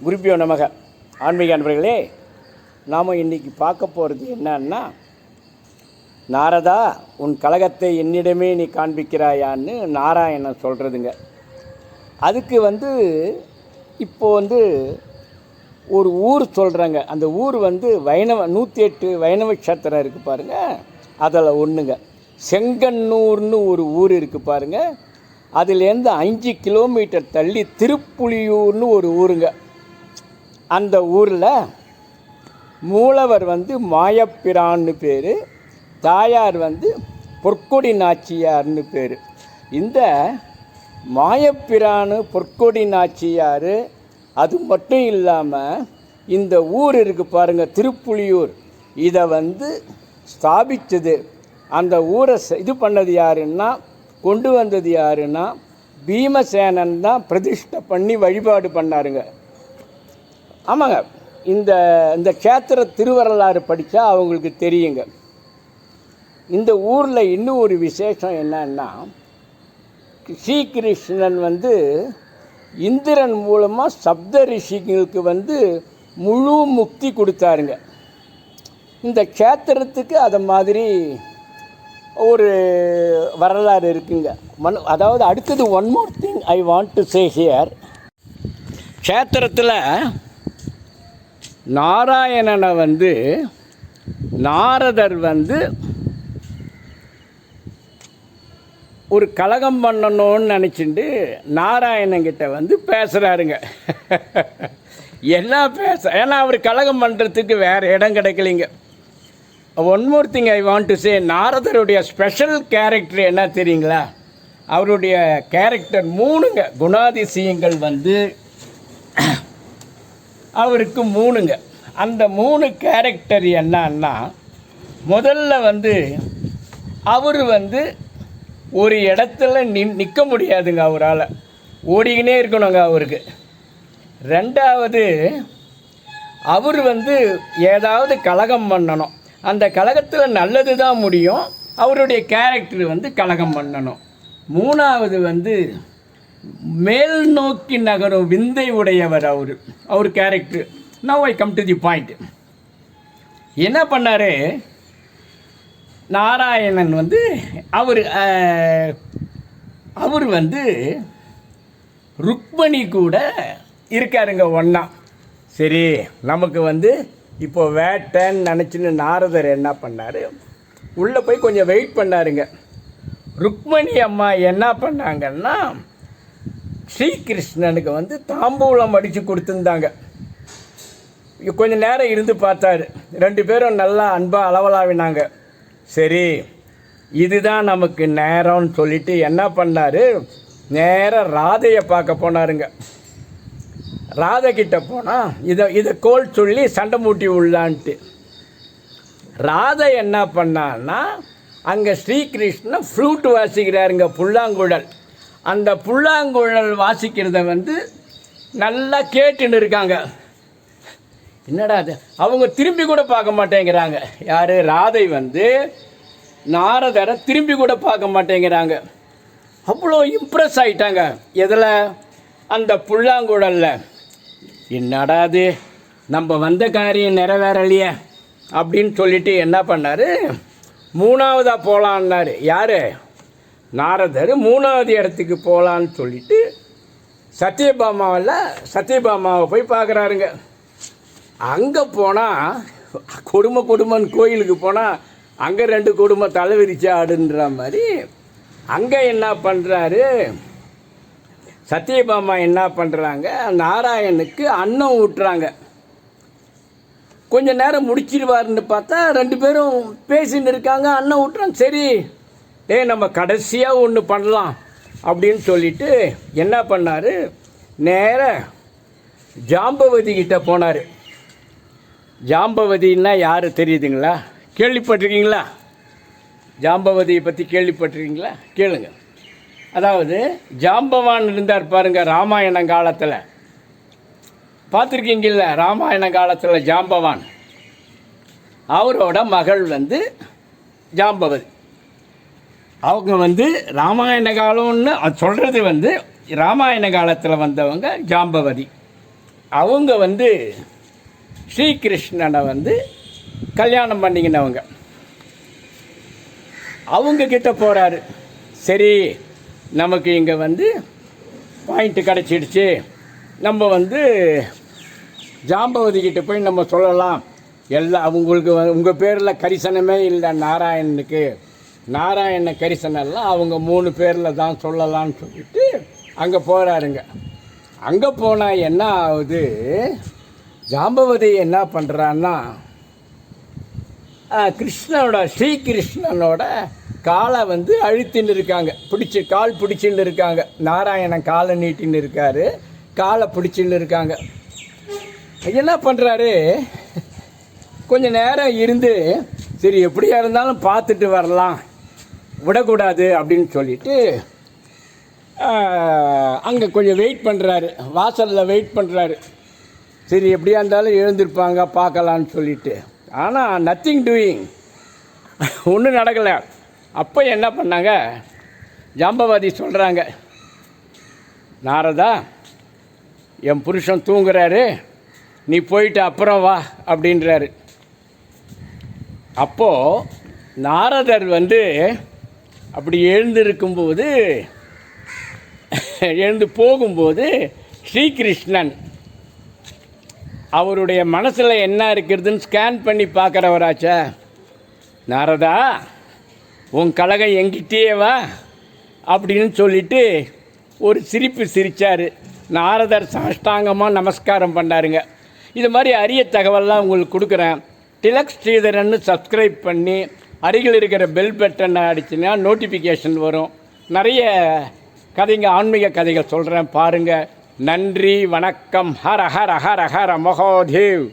குருப்பியோ நமக. ஆன்மீக அன்பர்களே நாம் இன்றைக்கி பார்க்க போகிறது என்னன்னா நாரதா உன் கழகத்தை என்னிடமே நீ காண்பிக்கிறாயான்னு நாராயணன் சொல்கிறதுங்க அதுக்கு வந்து இப்போ வந்து ஒரு ஊர் சொல்கிறாங்க அந்த ஊர் வந்து வைணவ நூற்றி எட்டு வைணவ க்ஷேத்திரம் இருக்குது பாருங்கள் அதில் ஒன்றுங்க செங்கன்னூர்னு ஒரு ஊர் இருக்குது பாருங்கள் அதுலேருந்து அஞ்சு கிலோமீட்டர் தள்ளி திருப்புலியூர்னு ஒரு ஊருங்க. அந்த ஊரில் மூலவர் வந்து மாயப்பிரான்னு பேர் தாயார் வந்து பொற்கொடி நாச்சியார்னு பேர். இந்த மாயப்பிரானு பொற்கொடி நாச்சியார் அது மட்டும் இல்லாமல் இந்த ஊர் இருக்குது பாருங்கள் திருப்புலியூர். இதை வந்து ஸ்தாபித்தது அந்த ஊரை இது பண்ணது யாருன்னா கொண்டு வந்தது யாருன்னா பீமசேனன் தான் பிரதிஷ்டை பண்ணி வழிபாடு பண்ணாருங்க. ஆமாங்க. இந்த இந்த கேத்திர திருவரலாறு படித்தா அவங்களுக்கு தெரியுங்க. இந்த ஊரில் இன்னும் ஒரு விசேஷம் என்னன்னா ஸ்ரீகிருஷ்ணன் வந்து இந்திரன் மூலமாக சப்த ரிஷிகளுக்கு வந்து முழு முக்தி கொடுத்தாருங்க. இந்த க்ஷேத்திரத்துக்கு அதை மாதிரி ஒரு வரலாறு இருக்குங்க. மன் அதாவது அடுத்தது one more thing I want to say here கேத்திரத்தில் நாராயணனை வந்து நாரதர் வந்து ஒரு கலகம் பண்ணணும்னு நினச்சிட்டு நாராயணங்கிட்ட வந்து பேசுகிறாருங்க என்ன பேச ஏன்னா அவர் கலகம் பண்ணுறதுக்கு வேறு இடம் கிடைக்கலைங்க. One more thing I want to say நாரதருடைய special character என்ன தெரியுங்களா? அவருடைய கேரக்டர் மூணுங்க. குணாதிசயங்கள் வந்து அவருக்கு மூணுங்க. அந்த மூணு கேரக்டர் என்னன்னா முதல்ல வந்து அவர் வந்து ஒரு இடத்துல நின் நிற்க முடியாதுங்க அவரால். ஓடிக்கினே இருக்கணுங்க அவருக்கு. ரெண்டாவது அவர் வந்து ஏதாவது கலகம் பண்ணணும். அந்த கலகத்தில் நல்லது தான் முடியும். அவருடைய கேரக்டர் வந்து கலகம் பண்ணணும். மூணாவது வந்து மேல் நோக்கி நகரும் விந்தை உடையவர் அவர் அவர் character now I come to the point என்ன பண்ணார்? நாராயணன் வந்து அவர் அவர் வந்து ருக்மணி கூட இருக்காருங்க ஒன்றா சரி நமக்கு வந்து இப்போ வேட்டைன்னு நினச்சின்னு நாரதர் என்ன பண்ணார்? உள்ளே போய் கொஞ்சம் வெயிட் பண்ணாருங்க. ருக்மணி அம்மா என்ன பண்ணாங்கன்னா ஸ்ரீகிருஷ்ணனுக்கு வந்து தாம்பூலம் அடித்து கொடுத்துருந்தாங்க. கொஞ்சம் நேரம் இருந்து பார்த்தாரு. ரெண்டு பேரும் நல்லா அன்பாக அளவலாவினாங்க. சரி இதுதான் நமக்கு நேரம்னு சொல்லிட்டு என்ன பண்ணார்? நேராக ராதையை பார்க்க போனாருங்க. ராதை கிட்ட போனால் இதை இதை கோல் சொல்லி சண்டை மூட்டி உள்ளான்ட்டு. ராதை என்ன பண்ணான்னா அங்கே ஸ்ரீகிருஷ்ணன் ஃப்ளூட் வாசிக்கிறாருங்க புல்லாங்குழல். அந்த புல்லாங்குழல் வாசிக்கிறத வந்து நல்லா கேட்டுன்னு இருக்காங்க. என்னடா அது அவங்க திரும்பி கூட பார்க்க மாட்டேங்கிறாங்க. யார்? ராதை வந்து நாரதரை திரும்பி கூட பார்க்க மாட்டேங்கிறாங்க. அவ்வளோ இம்ப்ரெஸ் ஆகிட்டாங்க எதில்? அந்த புல்லாங்குழலில். என்னடா அது நம்ம வந்த காரியம் நிறைவேறலையே அப்படின்னு சொல்லிட்டு என்ன பண்ணார்? மூணாவதாக போகலான்னாரு யார்? நாரதர் மூணாவது இடத்துக்கு போகலான்னு சொல்லிட்டு சத்யபாமாவில் சத்யபாமாவை போய் பார்க்குறாருங்க. அங்கே போனால் கொடுமை கொடுமன் கோயிலுக்கு போனால் அங்கே ரெண்டு கொடுமை தலைவிரிச்சு ஆடுன்ற மாதிரி அங்கே என்ன பண்ணுறாரு சத்யபாமா என்ன பண்ணுறாங்க நாராயணுக்கு அன்னம் ஊட்டுறாங்க. கொஞ்ச நேரம் முடிச்சிடுவாருன்னு பார்த்தா ரெண்டு பேரும் பேசின்னு இருக்காங்க அண்ணன் விட்டுறாங்க சரி டேய் நம்ம கடைசியாக ஒன்று பண்ணலாம் அப்படின்னு சொல்லிட்டு என்ன பண்ணார்? நேர ஜாம்பவதி கிட்ட போனார். ஜாம்பவதின்னா யார் தெரியுதுங்களா? கேள்விப்பட்டிருக்கீங்களா? ஜாம்பவதியை பற்றி கேள்விப்பட்டிருக்கீங்களா? கேளுங்க. அதாவது ஜாம்பவான் இருந்தார் பாருங்க ராமாயண காலத்தில். பார்த்துருக்கீங்கல்ல ராமாயண காலத்தில் ஜாம்பவான்? அவரோட மகள் வந்து ஜாம்பவதி. அவங்க வந்து ராமாயண காலம்னு அது சொல்கிறது வந்து ராமாயண காலத்தில் வந்தவங்க ஜாம்பவதி. அவங்க வந்து ஸ்ரீகிருஷ்ணனை வந்து கல்யாணம் பண்ணிக்கினவங்க. அவங்க கிட்ட போகிறாரு சரி நமக்கு இங்கே வந்து பாயிண்ட்டு கிடச்சிடுச்சு. நம்ம வந்து ஜாம்பவதி கிட்டே போய் நம்ம சொல்லலாம். எல்லாம் அவங்களுக்கு உங்கள் பேரில் கரிசனமே இல்லை நாராயணனுக்கு. நாராயண கரிசனெல்லாம் அவங்க மூணு பேரில் தான் சொல்லலாம்னு சொல்லிட்டு அங்கே போகிறாருங்க அங்கே போனால் என்ன ஆகுது? ஜாம்பவதி என்ன பண்ணுறான்னா கிருஷ்ணனோட ஸ்ரீகிருஷ்ணனோட காலை வந்து அழுத்தின்னு இருக்காங்க. பிடிச்சி கால் பிடிச்சின்னு இருக்காங்க. நாராயணன் காலை நீட்டின்னு இருக்காரு. காலை பிடிச்சின்னு இருக்காங்க. என்ன பண்ணுறாரு கொஞ்சம் நேரம் இருந்து சரி எப்படியா இருந்தாலும் பார்த்துட்டு வரலாம். விடக்கூடாது அப்படின்னு சொல்லிட்டு அங்கே கொஞ்சம் வெயிட் பண்ணுறாரு வாசலில் வெயிட் பண்ணுறாரு சரி எப்படியா இருந்தாலும் எழுந்திருப்பாங்க பார்க்கலான்னு சொல்லிட்டு. ஆனால் நத்திங் டூயிங் ஒன்றும் நடக்கலை. அப்போ என்ன பண்ணாங்க? ஜாம்பவாதி சொல்கிறாங்க நாரதா என் புருஷன் தூங்குறாரு. நீ போயிட்டு அப்புறம் வா அப்படின்றாரு. அப்போது நாரதர் வந்து அப்படி எழுந்திருக்கும்போது எழுந்து போகும்போது ஸ்ரீகிருஷ்ணன் அவருடைய மனசில் என்ன இருக்கிறதுன்னு ஸ்கேன் பண்ணி பார்க்குறவராச்சா? நாரதா உன் கழகம் எங்கிட்டே வா அப்படின்னு சொல்லிட்டு ஒரு சிரிப்பு சிரித்தார் நாரதர் சாஷ்டாங்கமாக நமஸ்காரம் பண்ணாருங்க. இது மாதிரி அரிய தகவல்லாம் உங்களுக்கு கொடுக்குறேன். டிலக் ஸ்ரீதரன்னு சப்ஸ்கிரைப் பண்ணி அருகில் இருக்கிற பெல் பட்டன் அடிச்சுன்னா நோட்டிஃபிகேஷன் வரும். நிறைய கதைங்க ஆன்மீக கதைகள் சொல்கிறேன் பாருங்கள் நன்றி வணக்கம். ஹர ஹர ஹர ஹர மகோதேவ்.